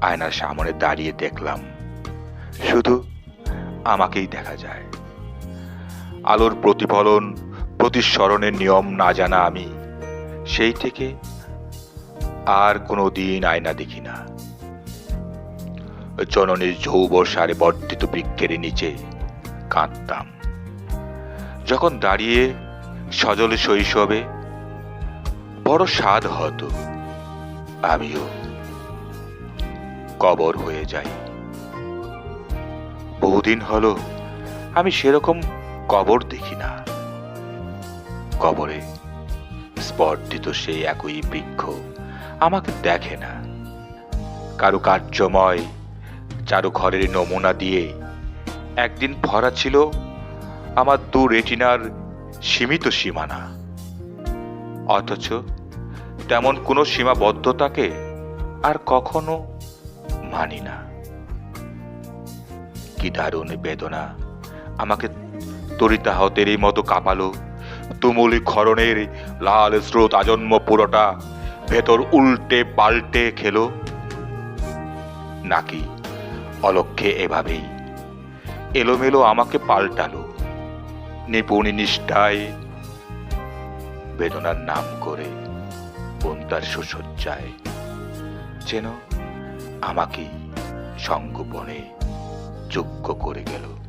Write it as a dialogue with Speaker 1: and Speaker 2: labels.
Speaker 1: আয়নার সামনে দাঁড়িয়ে দেখলাম, শুধু আমাকেই দেখা যায়। আলোর প্রতিফলন, প্রতিস্মরণের নিয়ম না জানা আমি, সেই থেকে আর কোনো দিন আয়না দেখি না। জননীর যৌবর সারে বর্ধিত বৃক্ষের নিচে কাঁদতাম। যখন দাঁড়িয়ে সজল শৈশবে বড় স্বাদ হতো, আমিও কবর হয়ে যাই। বহুদিন হলো আমি সেরকম কবর দেখি না। কবরে স্পর্ধিত সেই একই বৃক্ষ আমাকে দেখে না। কারও কার্যময় চারু ঘরের নমুনা দিয়ে একদিন ভরা ছিল আমার দু রেটিনার সীমিত সীমানা। অথচ তেমন কোনো সীমাবদ্ধতাকে আর কখনো মানি না কি দারুণ বেদনা। আমাকে তরিতাহতের মতো কাঁপালো। তুমুলি ক্ষরণের লাল স্রোত আজন্ম পুরোটা ভেতর উল্টে পাল্টে খেলো। নাকি অলক্ষে এভাবেই এলোমেলো আমাকে পাল্টালো। নিপুণী নিষ্ঠায় বেদনার নাম করে বন্তার সুসজ্জায়। যেন আমাকেই সঙ্গোপনে যোগ্য করে গেল।